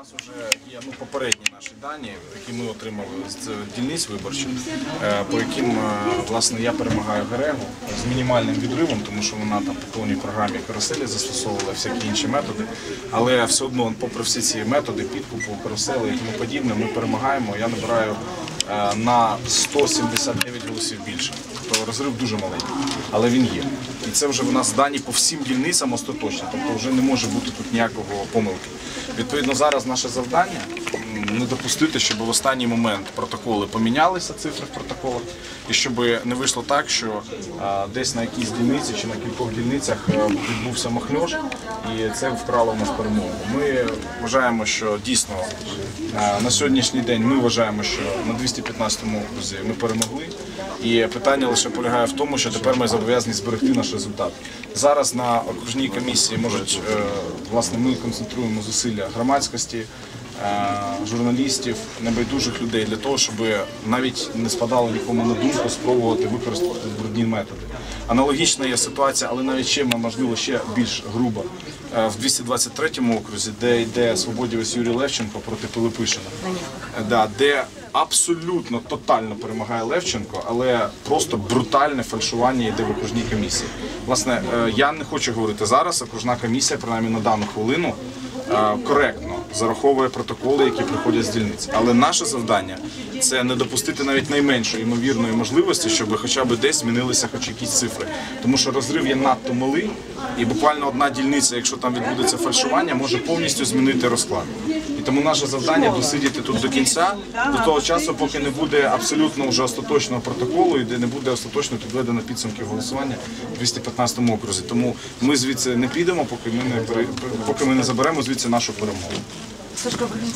нас вже є ну, попередні наші дані, які ми отримали з дільниць виборчих, е, по яким е, власне я перемагаю Герегу з мінімальним відривом, тому що вона там по повній програмі каруселі застосовувала всякі інші методи. Але все одно, попри всі ці методи, підкупу, карусели і тому подібне, ми перемагаємо. Я набираю е, на 179 голосів більше. Тобто розрив дуже маленький, але він є. І це вже в нас дані по всім дільницям остаточно, тобто вже не може бути тут ніякого помилки. Відповідно, зараз наше завдання не допустити, щоб в останній момент протоколи помінялися, цифри в протоколах, і щоб не вийшло так, що десь на якійсь дільниці чи на кількох дільницях е, відбувся махльош, і це вкрало в нас перемогу. Ми вважаємо, що дійсно е, на сьогоднішній день ми вважаємо, що на 215 окрузі ми перемогли. І питання лише полягає в тому, що тепер ми зобов'язані зберегти наш результат. Зараз на окружній комісії можуть е, власне ми концентруємо зусилля громадськості, журналістів, небайдужих людей для того, щоб навіть не спадало нікому на думку спробувати використати брудні методи. Аналогічна є ситуація, але навіть ще можливо ще більш груба е, в 223 окрузі, де йде свободівець Юрій Левченко проти Пилипишина. Е, Да, де абсолютно тотально перемагає Левченко, але просто брутальне фальшування йде в окружній комісії. Власне, е, я не хочу говорити зараз. Окружна комісія, принаймні на дану хвилину, е, коректно зараховує протоколи, які приходять з дільниць. Але наше завдання це не допустити навіть найменшої ймовірної можливості, щоб хоча б десь змінилися хоч якісь цифри. Тому що розрив є надто малий, і буквально одна дільниця, якщо там відбудеться фальшування, може повністю змінити розклад. І тому наше завдання досидіти тут до кінця, до того часу, поки не буде абсолютно вже остаточного протоколу і де не буде остаточно підведено підсумки голосування в 215 окрузі. Тому ми звідси не підемо, поки ми не поки ми не заберемо звідси нашу перемогу. Сашко Бринця.